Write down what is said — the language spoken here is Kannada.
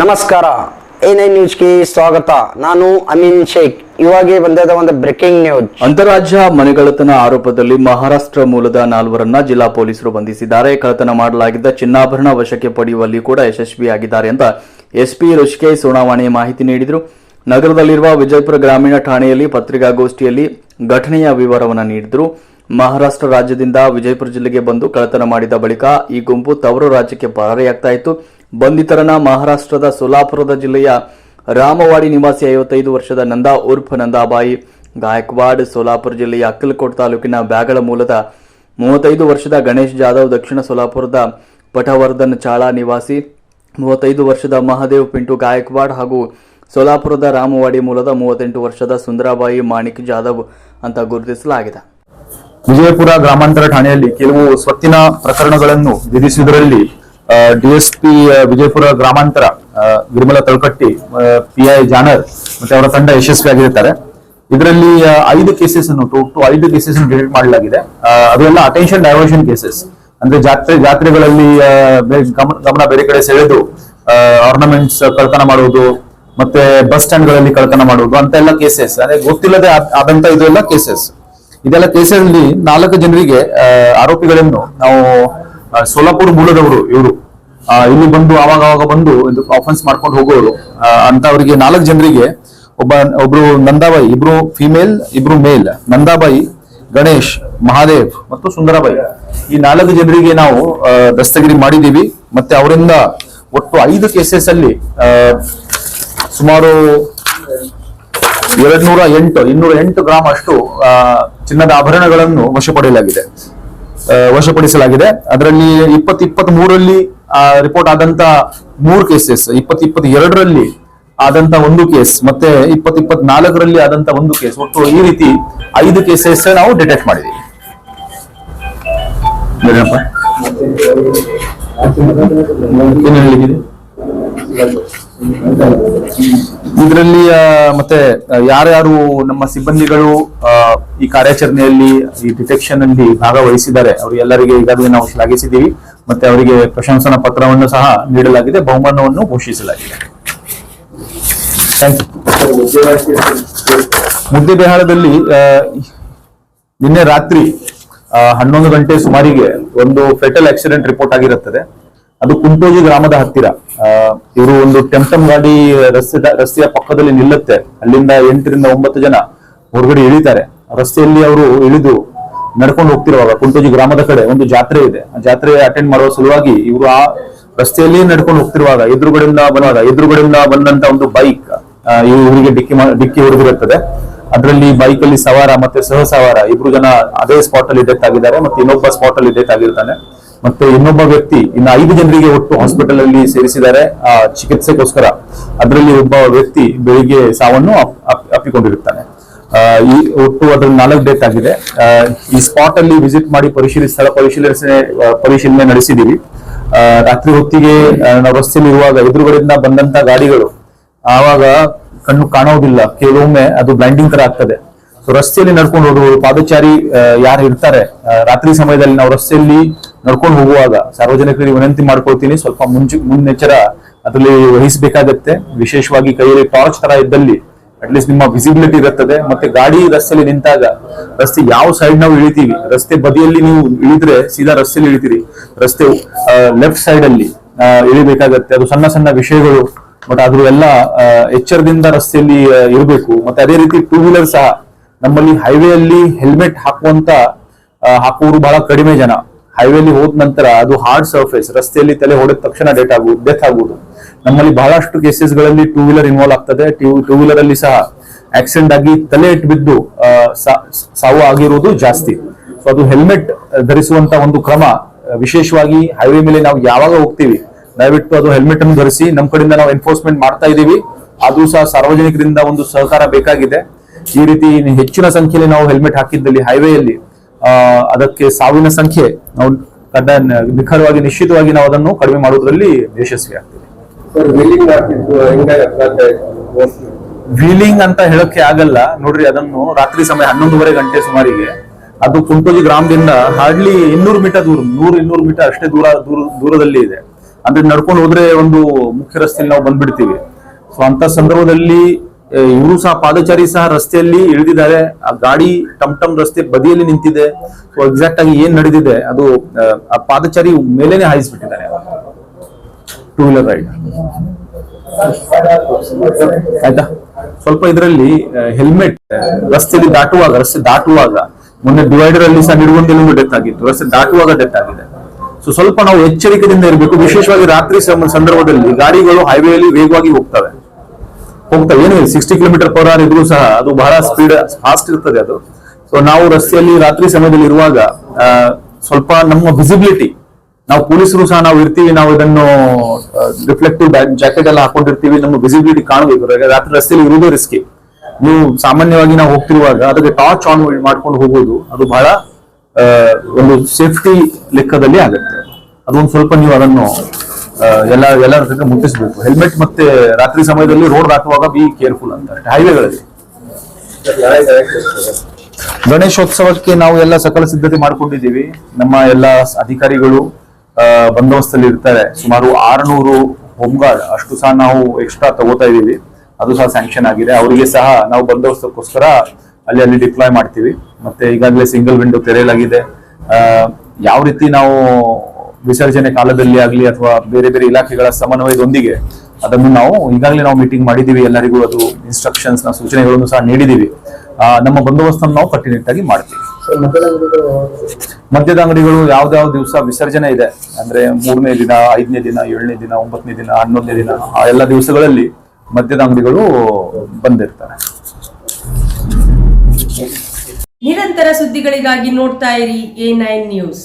ನಮಸ್ಕಾರ. ಎ ನೈನ್ ನ್ಯೂಸ್ಗೆ ಸ್ವಾಗತ. ನಾನು ಅಮೀನ್ ಶೇಖ್. ಇವಾಗೆ ಬಂದದ ಒಂದು ಬ್ರೇಕಿಂಗ್ ನ್ಯೂಸ್ ಅಂತಾರಾಜ್ಯ ಮನೆಗಳ್ಳತನ ಆರೋಪದಲ್ಲಿ ಮಹಾರಾಷ್ಟ್ರ ಮೂಲದ ನಾಲ್ವರನ್ನ ಜಿಲ್ಲಾ ಪೊಲೀಸರು ಬಂಧಿಸಿದ್ದಾರೆ. ಕಳ್ಳತನ ಮಾಡಲಾಗಿದ್ದ ಚಿನ್ನಾಭರಣ ವಶಕ್ಕೆ ಪಡೆಯುವಲ್ಲಿ ಕೂಡ ಯಶಸ್ವಿಯಾಗಿದ್ದಾರೆ ಅಂತ ಎಸ್ಪಿ ಋಷಿಕೇಶ್ ಸೋನಾವಾಣಿ ಮಾಹಿತಿ ನೀಡಿದರು. ನಗರದಲ್ಲಿರುವ ವಿಜಯಪುರ ಗ್ರಾಮೀಣ ಠಾಣೆಯಲ್ಲಿ ಪತ್ರಿಕಾಗೋಷ್ಠಿಯಲ್ಲಿ ಘಟನೆಯ ವಿವರವನ್ನು ನೀಡಿದರು. ಮಹಾರಾಷ್ಟ್ರ ರಾಜ್ಯದಿಂದ ವಿಜಯಪುರ ಜಿಲ್ಲೆಗೆ ಬಂದು ಕಳ್ಳತನ ಮಾಡಿದ ಬಳಿಕ ಈ ಗುಂಪು ತವರು ರಾಜ್ಯಕ್ಕೆ ಪರಾರಿಯಾಗ್ತಾ ಇತ್ತು. ಬಂಧಿತರನ್ನ ಮಹಾರಾಷ್ಟ್ರದ ಸೋಲಾಪುರದ ಜಿಲ್ಲೆಯ ರಾಮವಾಡಿ ನಿವಾಸಿ ಐವತ್ತೈದು ವರ್ಷದ ನಂದಾ ಉರ್ಫ್ ನಂದಾಬಾಯಿ, ಗಾಯಕ್ವಾಡ್, ಸೋಲಾಪುರ ಜಿಲ್ಲೆಯ ಅಕ್ಕಲಕೋಟ್ ತಾಲೂಕಿನ ಬ್ಯಾಗಳ ಮೂಲದ ಮೂವತ್ತೈದು ವರ್ಷದ ಗಣೇಶ್ ಜಾಧವ್ ದಕ್ಷಿಣ ಸೋಲಾಪುರದ ಪಟವರ್ಧನ್ ಚಾಳ ನಿವಾಸಿ, ಮೂವತ್ತೈದು ವರ್ಷದ ಮಹಾದೇವ್ ಪಿಂಟು ಗಾಯಕ್ವಾಡ್ ಹಾಗೂ ಸೋಲಾಪುರದ ರಾಮವಾಡಿ ಮೂಲದ ಮೂವತ್ತೆಂಟು ವರ್ಷದ ಸುಂದರಾಬಾಯಿ ಮಾಣಿಕ್ ಜಾಧವ್ ಅಂತ ಗುರುತಿಸಲಾಗಿದೆ. ವಿಜಯಪುರ ಗ್ರಾಮಾಂತರ ಠಾಣೆಯಲ್ಲಿ ಕೆಲವು ಸ್ವತ್ತಿನ ಪ್ರಕರಣಗಳನ್ನು ವಿಧಿಸುವುದರಲ್ಲಿ ಡಿಎಸ್ಪಿ ವಿಜಯಪುರ ಗ್ರಾಮಾಂತರ ಗಿರಿಮಲ ಪಿ ಐ ಜಾನರ್ ಮತ್ತೆ ಅವರ ತಂಡ ಯಶಸ್ವಿಯಾಗಿರುತ್ತಾರೆ. ಇದರಲ್ಲಿ ಐದು ಕೇಸಸ್ ಅನ್ನು ಟು ಐದು ಕೇಸಸ್ ಡಿಟೆಕ್ಟ್ ಮಾಡಲಾಗಿದೆ. ಅದೆಲ್ಲ ಅಟೆನ್ಷನ್ ಡೈವರ್ಷನ್ ಕೇಸಸ್ ಅಂದ್ರೆ ಜಾತ್ರೆ, ಜಾತ್ರೆಗಳಲ್ಲಿ ಗಮನ ಬೇರೆ ಕಡೆ ಸೆಳೆದು ಆರ್ನಮೆಂಟ್ಸ್ ಕಳ್ತನ ಮಾಡುವುದು, ಮತ್ತೆ ಬಸ್ ಸ್ಟ್ಯಾಂಡ್ಗಳಲ್ಲಿ ಕಳ್ತನ ಮಾಡುವುದು ಅಂತ ಎಲ್ಲ ಕೇಸಸ್ ಅಂದ್ರೆ ಗೊತ್ತಿಲ್ಲದೆ ಆದ್- ಆದಂತ ಇದೆಲ್ಲ ಕೇಸಸ್ ಇದೆಲ್ಲ ಕೇಸಲ್ಲಿ ನಾಲ್ಕು ಜನರಿಗೆ ಆರೋಪಿಗಳನ್ನು ನಾವು ಸೋಲಾಪುರ ಮೂಲದವರು ಇವರು. ಇಲ್ಲಿ ಬಂದು ಆವಾಗ ಅವಾಗ ಬಂದು ಆಫೆನ್ಸ್ ಮಾಡ್ಕೊಂಡು ಹೋಗೋರು. ಅಂತ ಅವರಿಗೆ ನಾಲ್ಕು ಜನರಿಗೆ ಒಬ್ಬ, ಒಬ್ರು ನಂದಾಬಾಯಿ, ಇಬ್ರು ಫಿಮೇಲ್ ಇಬ್ರು ಮೇಲ್ ನಂದಾಬಾಯಿ, ಗಣೇಶ್, ಮಹಾದೇವ್ ಮತ್ತು ಸುಂದರಬಾಯಿ. ಈ ನಾಲ್ಕು ಜನರಿಗೆ ನಾವು ದಸ್ತಗಿರಿ ಮಾಡಿದೀವಿ ಮತ್ತೆ ಅವರಿಂದ ಒಟ್ಟು ಐದು ಕೇಸಸ್ ಅಲ್ಲಿ ಸುಮಾರು ಎರಡ್ ನೂರ ಎಂಟು, ಇನ್ನೂರ ಎಂಟು ಗ್ರಾಮ್ ಅಷ್ಟು ಚಿನ್ನದ ಆಭರಣಗಳನ್ನು ವಶಪಡೆಯಲಾಗಿದೆ ವಶಪಡಿಸಲಾಗಿದೆ. ಅದರಲ್ಲಿ ಇಪ್ಪತ್ ಇಪ್ಪತ್ತ್ ಮೂರರಲ್ಲಿ ರಿಪೋರ್ಟ್ ಆದಂತ ಮೂರು ಕೇಸಸ್ ಇಪ್ಪತ್ ಇಪ್ಪತ್ ಎರಡರಲ್ಲಿ ಆದಂತ ಒಂದು ಕೇಸ್ ಮತ್ತೆ ಇಪ್ಪತ್ ಇಪ್ಪತ್ ನಾಲ್ಕರಲ್ಲಿ ಆದಂತ ಒಂದು ಕೇಸ್ ಒಟ್ಟು ಈ ರೀತಿ ಐದು ಕೇಸಸ್ ನಾವು ಡಿಟೆಕ್ಟ್ ಮಾಡಿದೀವಿ? ಇದರಲ್ಲಿ ಮತ್ತೆ ಯಾರ್ಯಾರು ನಮ್ಮ ಸಿಬ್ಬಂದಿಗಳು ಈ ಕಾರ್ಯಾಚರಣೆಯಲ್ಲಿ ಈ ಡಿಟೆಕ್ಷನ್ ಅಲ್ಲಿ ಭಾಗವಹಿಸಿದ್ದಾರೆ. ಅವರು ಎಲ್ಲರಿಗೆ ಈಗಾಗಲೇ ನಾವು ಶ್ಲಾಘಿಸಿದ್ದೀವಿ. ಮತ್ತೆ ಅವರಿಗೆ ಪ್ರಶಂಸನಾ ಪತ್ರವನ್ನು ಸಹ ನೀಡಲಾಗಿದೆ. ಬಹುಮಾನವನ್ನು ಘೋಷಿಸಲಾಗಿದೆ. ಮುದ್ದೆ ಆ, ನಿನ್ನೆ ರಾತ್ರಿ ಹನ್ನೊಂದು ಗಂಟೆ ಸುಮಾರಿಗೆ ಒಂದು ಫೆಟಲ್ ಆಕ್ಸಿಡೆಂಟ್ ರಿಪೋರ್ಟ್ ಆಗಿರುತ್ತದೆ. ಅದು ಕುಂಟೋಜಿ ಗ್ರಾಮದ ಹತ್ತಿರ. ಇವರು ಒಂದು ಟೆಂಟಮ್ ಗಾಡಿ ರಸ್ತೆ ರಸ್ತೆಯ ಪಕ್ಕದಲ್ಲಿ ನಿಲ್ಲುತ್ತೆ. ಅಲ್ಲಿಂದ ಎಂಟರಿಂದ ಒಂಬತ್ತು ಜನ ಹೊರಗಡೆ ಇಳಿತಾರೆ. ರಸ್ತೆಯಲ್ಲಿ ಅವರು ಇಳಿದು ನಡ್ಕೊಂಡು ಹೋಗ್ತಿರುವಾಗ ಕುಂಟೋಜಿ ಗ್ರಾಮದ ಕಡೆ ಒಂದು ಜಾತ್ರೆ ಇದೆ. ಆ ಜಾತ್ರೆ ಅಟೆಂಡ್ ಮಾಡುವ ಸಲುವಾಗಿ ಇವರು ಆ ರಸ್ತೆಯಲ್ಲಿ ನಡ್ಕೊಂಡು ಹೋಗ್ತಿರುವಾಗ ಎದುರುಗಡೆಯಿಂದ ಬರುವಾಗ ಎದುರುಗಡೆಯಿಂದ ಬಂದಂತ ಒಂದು ಬೈಕ್ ಇವರಿಗೆ ಡಿಕ್ಕಿ ಡಿಕ್ಕಿ ಹೊಡೆದಿರುತ್ತದೆ. ಅದರಲ್ಲಿ ಬೈಕ್ ಅಲ್ಲಿ ಸವಾರ ಮತ್ತೆ ಸಹ ಸವಾರ ಇಬ್ರು ಜನ ಅದೇ ಸ್ಪಾಟ್ ಅಲ್ಲಿ ಡೆತ್ ಆಗಿದ್ದಾರೆ ಮತ್ತೆ ಇನ್ನೊಬ್ಬ ಸ್ಪಾಟ್ ಅಲ್ಲಿ ಡೆತ್ ಆಗಿರ್ತಾನೆ. ಮತ್ತೆ ಇನ್ನೊಬ್ಬ ವ್ಯಕ್ತಿ ಇನ್ನು ಐದು ಜನರಿಗೆ ಒಟ್ಟು ಹಾಸ್ಪಿಟಲ್ ಅಲ್ಲಿ ಸೇರಿಸಿದ್ದಾರೆ, ಆ, ಚಿಕಿತ್ಸೆಗೋಸ್ಕರ. ಅದರಲ್ಲಿ ಒಬ್ಬ ವ್ಯಕ್ತಿ ಬೆಳಿಗ್ಗೆ ಸಾವನ್ನು ಅಪ್- ಅಪ್- ಅಪ್ಪಿಕೊಂಡಿರುತ್ತಾನೆ. ಈ ಒಟ್ಟು ಅದ್ರ ನಾಲ್ಕು ಡೇಟ್ ಆಗಿದೆ. ಈ ಸ್ಪಾಟ್ ಅಲ್ಲಿ ವಿಸಿಟ್ ಮಾಡಿ ಪರಿಶೀಲಿಸಿ, ಸ್ಥಳ ಪರಿಶೀಲನೆ ಪರಿಶೀಲನೆ ನಡೆಸಿದೀವಿ. ರಾತ್ರಿ ಹೊತ್ತಿಗೆ ನಾವು ರಸ್ತೆಯಲ್ಲಿ ಇರುವಾಗ ಎದುರುಗಡೆಯಿಂದ ಬಂದಂತ ಗಾಡಿಗಳು ಆವಾಗ ಕಣ್ಣು ಕಾಣೋದಿಲ್ಲ. ಕೆಲವೊಮ್ಮೆ ಅದು ಬ್ಲೈಂಡಿಂಗ್ ತರ ಆಗ್ತದೆ. ಸೊ ರಸ್ತೆಯಲ್ಲಿ ನಡ್ಕೊಂಡು ಹೋಗುವವರು ಪಾದಚಾರಿ ಯಾರು ಇರ್ತಾರೆ ರಾತ್ರಿ ಸಮಯದಲ್ಲಿ ನಾವು ರಸ್ತೆಯಲ್ಲಿ ನಡ್ಕೊಂಡು ಹೋಗುವಾಗ ಸಾರ್ವಜನಿಕರಿಗೆ ವಿನಂತಿ ಮಾಡ್ಕೊಳ್ತೀನಿ. ಸ್ವಲ್ಪ ಮುಂಚೆ, ಮುನ್ನೆಚ್ಚರ ಅದರಲ್ಲಿ ವಹಿಸಬೇಕಾಗತ್ತೆ. ವಿಶೇಷವಾಗಿ ಕೈಯಲ್ಲಿ ಟಾರ್ಚ್ ತರ ಇದ್ದಲ್ಲಿ ಅಟ್ಲೀಸ್ಟ್ ನಿಮ್ಮ ವಿಸಿಬಿಲಿಟಿ ಇರುತ್ತದೆ. ಮತ್ತೆ ಗಾಡಿ ರಸ್ತೆಯಲ್ಲಿ ನಿಂತಾಗ ರಸ್ತೆ ಯಾವ ಸೈಡ್ ನಾವು ಇಳಿತೀವಿ? ರಸ್ತೆ ಬದಿಯಲ್ಲಿ ನೀವು ಇಳಿದ್ರೆ ಸೀದಾ ರಸ್ತೆಯಲ್ಲಿ ಇಳಿತೀರಿ. ರಸ್ತೆ ಲೆಫ್ಟ್ ಸೈಡ್ ಅಲ್ಲಿ ಇಳಿಬೇಕಾಗತ್ತೆ. ಅದು ಸಣ್ಣ ಸಣ್ಣ ವಿಷಯಗಳು. ಬಟ್ ಆದ್ರೂ ಎಲ್ಲ ಎಚ್ಚರದಿಂದ ರಸ್ತೆಯಲ್ಲಿ ಇರಬೇಕು. ಮತ್ತೆ ಅದೇ ರೀತಿ ಟೂ ವೀಲರ್ ಸಹ ನಮ್ಮಲ್ಲಿ ಹೈವೇ ಅಲ್ಲಿ ಹೆಲ್ಮೆಟ್ ಹಾಕುವಂತ ಹಾಕುವವರು ಬಹಳ ಕಡಿಮೆ ಜನ. ಹೈವೇಲಿ ಹೋದ ನಂತರ ಅದು ಹಾರ್ಡ್ ಸರ್ಫೇಸ್ ರಸ್ತೆಯಲ್ಲಿ ತಲೆ ಹೊಡೆದ ತಕ್ಷಣ ಡೇಟ್ ಆಗುವುದು ಡೆತ್ ಆಗುವುದು. ನಮ್ಮಲ್ಲಿ ಬಹಳಷ್ಟು ಕೇಸಸ್ಗಳಲ್ಲಿ ಟೂ ವೀಲರ್ ಇನ್ವಾಲ್ವ್ ಆಗ್ತದೆ. ಟೂ ವೀಲರ್ ಅಲ್ಲಿ ಸಹ ಆಕ್ಸಿಡೆಂಟ್ ಆಗಿ ತಲೆ ಇಟ್ಟು ಬಿದ್ದು ಸಾವು ಆಗಿರುವುದು ಜಾಸ್ತಿ. ಸೊ ಅದು ಹೆಲ್ಮೆಟ್ ಧರಿಸುವಂತ ಒಂದು ಕ್ರಮ ವಿಶೇಷವಾಗಿ ಹೈವೇ ಮೇಲೆ ನಾವು ಯಾವಾಗ ಹೋಗ್ತೀವಿ, ದಯವಿಟ್ಟು ಅದು ಹೆಲ್ಮೆಟ್ ಅನ್ನು ಧರಿಸಿ ನಮ್ಮ ಕಡೆಯಿಂದ ನಾವು ಎನ್ಫೋರ್ಸ್ಮೆಂಟ್ ಮಾಡ್ತಾ ಇದೀವಿ ಅದು ಸಹ ಸಾರ್ವಜನಿಕರಿಂದ ಒಂದು ಸಹಕಾರ ಬೇಕಾಗಿದೆ. ಈ ರೀತಿ ಹೆಚ್ಚಿನ ಸಂಖ್ಯೆಯಲ್ಲಿ ನಾವು ಹೆಲ್ಮೆಟ್ ಹಾಕಿದ್ದಲ್ಲಿ ಹೈವೇಯಲ್ಲಿ ಅದಕ್ಕೆ ಸಾವಿನ ಸಂಖ್ಯೆ ನಾವು ಕಡ್ಡಾಯ, ನಿಖರವಾಗಿ, ನಿಶ್ಚಿತವಾಗಿ ನಾವು ಅದನ್ನು ಕಡಿಮೆ ಮಾಡುವುದರಲ್ಲಿ ಯಶಸ್ವಿ ಆಗ್ತೀವಿ ವೀಲಿಂಗ್. ಅಂತ ಹೇಳಕ್ಕೆ ಆಗಲ್ಲ. ನೋಡ್ರಿ, ಅದನ್ನು ರಾತ್ರಿ ಸಮಯ ಹನ್ನೊಂದುವರೆ ಗಂಟೆ ಸುಮಾರಿಗೆ. ಅದು ಕುಂಟೋಜಿ ಗ್ರಾಮದಿಂದ ಹಾರ್ಡ್ಲಿ ಇನ್ನೂರು ಮೀಟರ್ ದೂರ, ನೂರು, ಇನ್ನೂರು ಮೀಟರ್ ಅಷ್ಟೇ ದೂರ ದೂರ, ದೂರದಲ್ಲಿ ಇದೆ. ಅಂದ್ರೆ ನಡ್ಕೊಂಡು ಹೋದ್ರೆ ಒಂದು ಮುಖ್ಯ ರಸ್ತೆಯಲ್ಲಿ ನಾವು ಬಂದ್ಬಿಡ್ತೀವಿ. ಸೊ ಅಂತ ಸಂದರ್ಭದಲ್ಲಿ ಇವರು ಸಹ, ಪಾದಚಾರಿ ಸಹ ರಸ್ತೆಯಲ್ಲಿ ಇಳಿದಿದ್ದಾರೆ. ಆ ಗಾಡಿ ಟಮ್ ಟಮ್ ರಸ್ತೆ ಬದಿಯಲ್ಲಿ ನಿಂತಿದೆ. ಸೊ ಎಕ್ಸಾಕ್ಟ್ ಆಗಿ ಏನ್ ನಡೆದಿದೆ, ಅದು ಆ ಪಾದಚಾರಿ ಮೇಲೇನೆ ಹಾಯಿಸ್ಬಿಟ್ಟಿದ್ದಾರೆ. ಟೂ ವೀಲರ್ ರೈಡ್ ಆಯ್ತಾ? ಸ್ವಲ್ಪ ಇದರಲ್ಲಿ ಹೆಲ್ಮೆಟ್ ರಸ್ತೆಯಲ್ಲಿ ದಾಟುವಾಗ, ರಸ್ತೆ ದಾಟುವಾಗ, ಮೊನ್ನೆ ಡಿವೈಡರ್ ಅಲ್ಲಿ ಸಹ ನಿಡುಗೊಂಡೆಲ್ಲೂ ಡೆತ್ ಆಗಿತ್ತು. ರಸ್ತೆ ದಾಟುವಾಗ ಡೆತ್ ಆಗಿದೆ. ಸೊ ಸ್ವಲ್ಪ ನಾವು ಎಚ್ಚರಿಕೆಯಿಂದ ಇರಬೇಕು. ವಿಶೇಷವಾಗಿ ರಾತ್ರಿ ಸಂದರ್ಭದಲ್ಲಿ ಗಾಡಿಗಳು ಹೈವೇಯಲ್ಲಿ ವೇಗವಾಗಿ ಹೋಗ್ತವೆ. ಹೋಗ್ತವೆ. ಏನು ಸಿಕ್ಸ್ಟಿ ಕಿಲೋಮೀಟರ್ ಪರ್ ಅವರ್ ಇದ್ರೂ ಸಹ ಅದು ಬಹಳ ಸ್ಪೀಡ್ ಫಾಸ್ಟ್ ಇರ್ತದೆ ಅದು. ಸೊ ನಾವು ರಸ್ತೆಯಲ್ಲಿ ರಾತ್ರಿ ಸಮಯದಲ್ಲಿ ಇರುವಾಗ ಸ್ವಲ್ಪ ನಮ್ಮ ವಿಸಿಬಿಲಿಟಿ ನಾವು ಪೊಲೀಸರು ಸಹ ನಾವು ಇರ್ತೀವಿ, ನಾವು ಇದನ್ನು ರಿಫ್ಲೆಕ್ಟಿವ್ ಜಾಕೆಟ್ ಎಲ್ಲ ಹಾಕೊಂಡಿರ್ತೀವಿ, ನಮ್ಮ ವಿಸಿಬಿಲಿಟಿ ಕಾಣಬೇಕು ರಾತ್ರಿ ರಸ್ತೆಯಲ್ಲಿ ಇರುವುದೇ ರಿಸ್ಕಿ ನೀವು ಸಾಮಾನ್ಯವಾಗಿ ನಾವು ಹೋಗ್ತಿರುವಾಗ ಅದಕ್ಕೆ ಟಾರ್ಚ್ ಆನ್ ಮಾಡ್ಕೊಂಡು ಹೋಗೋದು, ಅದು ಬಹಳ ಒಂದು ಸೇಫ್ಟಿ ಲೆಕ್ಕದಲ್ಲಿ ಆಗುತ್ತೆ. ಅದೊಂದು ಸ್ವಲ್ಪ ನೀವು ಅದನ್ನು ಎಲ್ಲ, ಎಲ್ಲರ ಜೊತೆ ಮುಟ್ಟಿಸ್ಬೇಕು. ಹೆಲ್ಮೆಟ್ ಮತ್ತೆ ರಾತ್ರಿ ಸಮಯದಲ್ಲಿ ರೋಡ್ ಹಾಕುವಾಗ ಬಿ ಕೇರ್ಫುಲ್ ಅಂತ. ಹೈವೇಗಳಲ್ಲಿ. ಗಣೇಶೋತ್ಸವಕ್ಕೆ ನಾವು ಎಲ್ಲ ಸಕಲ ಸಿದ್ಧತೆ ಮಾಡ್ಕೊಂಡಿದ್ದೀವಿ. ನಮ್ಮ ಎಲ್ಲ ಅಧಿಕಾರಿಗಳು ಬಂದೋಬಸ್ತಲ್ಲಿ ಇರ್ತಾರೆ. ಸುಮಾರು ಆರುನೂರು ಹೋಮ್ಗಾರ್ಡ್ ಅಷ್ಟು ಸಹ ನಾವು ಎಕ್ಸ್ಟ್ರಾ ತಗೋತಾ ಇದೀವಿ ಅದು ಸಹ ಸ್ಯಾಂಕ್ಷನ್ ಆಗಿದೆ. ಅವರಿಗೆ ಸಹ ನಾವು ಬಂದೋಬಸ್ತಕ್ಕೋಸ್ಕರ ಅಲ್ಲಿ ಅಲ್ಲಿ ಡಿಪ್ಲಾಯ್ ಮಾಡ್ತೀವಿ. ಮತ್ತೆ ಈಗಾಗಲೇ ಸಿಂಗಲ್ ವಿಂಡೋ ತೆರೆಯಲಾಗಿದೆ. ಯಾವ ರೀತಿ ನಾವು ವಿಸರ್ಜನೆ ಕಾಲದಲ್ಲಿ ಆಗಲಿ ಅಥವಾ ಬೇರೆ ಬೇರೆ ಇಲಾಖೆಗಳ ಸಮನ್ವಯದೊಂದಿಗೆ ಅದನ್ನು ನಾವು ಈಗಾಗಲೇ ನಾವು ಮೀಟಿಂಗ್ ಮಾಡಿದ್ದೀವಿ. ಎಲ್ಲರಿಗೂ ಅದು ಇನ್ಸ್ಟ್ರಕ್ಷನ್ಸ್ನ ಸೂಚನೆಗಳನ್ನು ಸಹ ನೀಡಿದ್ದೀವಿ. ನಮ್ಮ ಬಂದೋಬಸ್ತನ್ನು ನಾವು ಕಟ್ಟುನಿಟ್ಟಾಗಿ ಮಾಡ್ತೀವಿ. ಮದ್ಯದ ಅಂಗಡಿಗಳು ಯಾವ್ದಾವ್ ದಿವಸ ವಿಸರ್ಜನೆ ಇದೆ. ಅಂದ್ರೆ ಮೂರನೇ ದಿನ, ಐದನೇ ದಿನ, ಏಳನೇ ದಿನ, ಒಂಬತ್ತನೇ ದಿನ, ಹನ್ನೊಂದನೇ ದಿನ, ಆ ಎಲ್ಲ ದಿವಸಗಳಲ್ಲಿ ಮದ್ಯದ ಅಂಗಡಿಗಳು ಬಂದಿರ್ತಾರೆ. ನಿರಂತರ ಸುದ್ದಿಗಳಿಗಾಗಿ ನೋಡ್ತಾ ಇರಿ ಎ ನೈನ್ ನ್ಯೂಸ್.